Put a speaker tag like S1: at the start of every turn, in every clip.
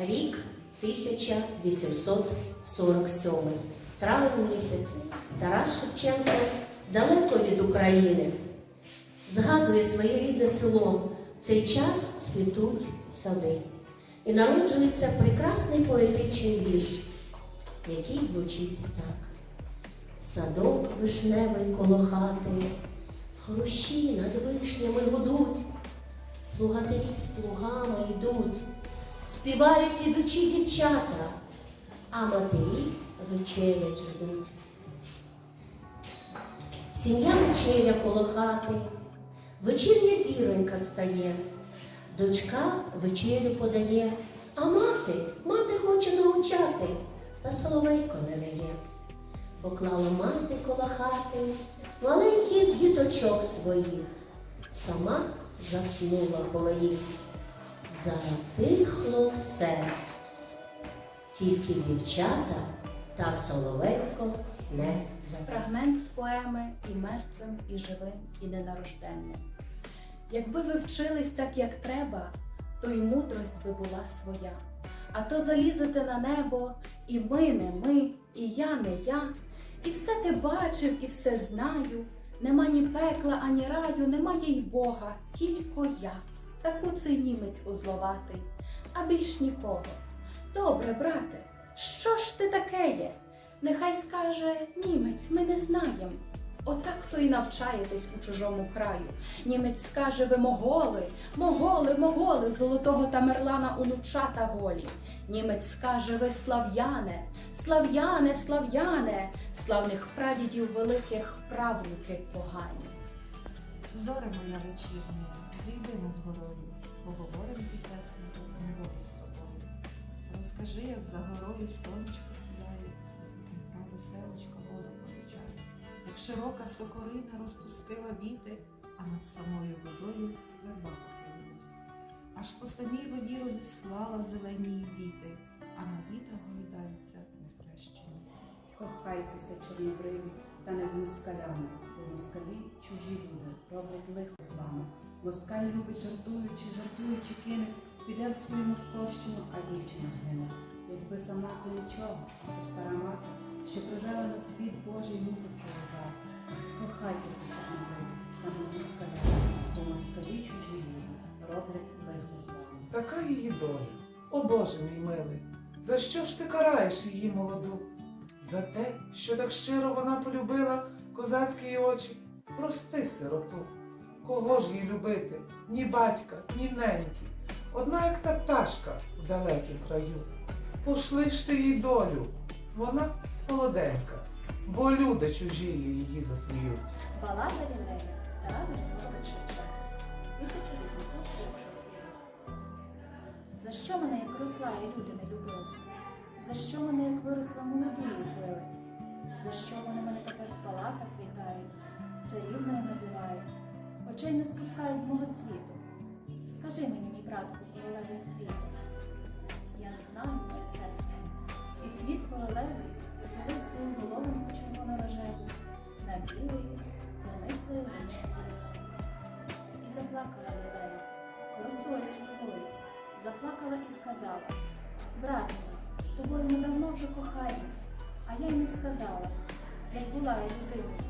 S1: Рік 1847. Травень місяць. Тарас Шевченко далеко від України. Згадує своє рідне село. Цей час цвітуть сади. І народжується прекрасний поетичний вірш, який звучить так. Садок вишневий коло хати, хрущі над вишнями гудуть, плугатирі з плугами йдуть, співають ідучі дівчата, а матері вечерять ждуть. Сім'я вечеря коло хати, вечірня зіронька стає, дочка вечерю подає, а мати, мати хоче научати, та соловейко не дає. Поклала мати коло хати маленьких діточок своїх, сама заснула коло їх. Затихло все, тільки дівчата та соловейко не.
S2: Фрагмент з поеми і мертвим, і живим, і ненарожденним. Якби ви вчились так, як треба, то й мудрость би була своя. А то залізете на небо, і ми не ми, і я не я, і все ти бачив, і все знаю. Нема ні пекла, ані раю, немає й Бога, тільки я. Таку цей німець узловатий, а більш нікого. Добре, брате, що ж ти таке є? Нехай скаже німець, ми не знаєм. Отак то і навчаєтесь у чужому краю. Німець скаже ви моголи, моголи, моголи, золотого Тамерлана онучата голі. Німець скаже ви слав'яне, слав'яне, слав'яне, славних прадідів великих правнуки погані.
S3: Зоре моя вечірня, зійди над горою, поговорим тихесенько неволі з тобою. Розкажи, як за горою сонечко сідає, Дніпра веселочка воду позичає, як широка сокорина розпустила віти, а над самою водою верба похилилась. Аж по самій воді розіслала зелені віти, а на вітах гойдаються нехрещені.
S4: Кохайтеся, чорнобриві, та не з москалями, бо москалі чужі люди роблять лихо з вами. Москаль любить жартуючи, жартуючи кине, піде в свою московщину, а дівчина гине. Якби сама то нічого, а то стара мати, що привела на світ Божий мусить повідати. Кохайтеся, чорнобриві, та не з москалями, бо москалі чужі люди роблять лихо з вами.
S5: Така її доля. О Боже мій милий, за що ж ти караєш її молоду? За те, що так щиро вона полюбила козацькі очі. Прости, сироту. Кого ж їй любити? Ні батька, ні неньки. Одна як та пташка в далекім краю. Пошли ж ти їй долю. Вона молоденька, бо люди чужі її засміють.
S6: Балада Лілея Тарас Григорович Шевченко 1846 рік. За що мене, як росла, і люди не любили? За що мене, як виросла молодою вбили? За що вони мене тепер в палатах вітають, царівною називають, очей не спускають з мого цвіту? Скажи мені, мій братку, королевий цвіту. Я не знаю, моя сестра. І цвіт королеви схилив свою головинку червоно-рожеву на білий, пониклий личинку лілеї. І заплакала лілея, росою сльозою, заплакала і сказала, брат мій, тобою ми давно вже кохаємось, а я й не сказала, як була я людиною,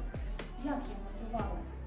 S6: як я милувалась.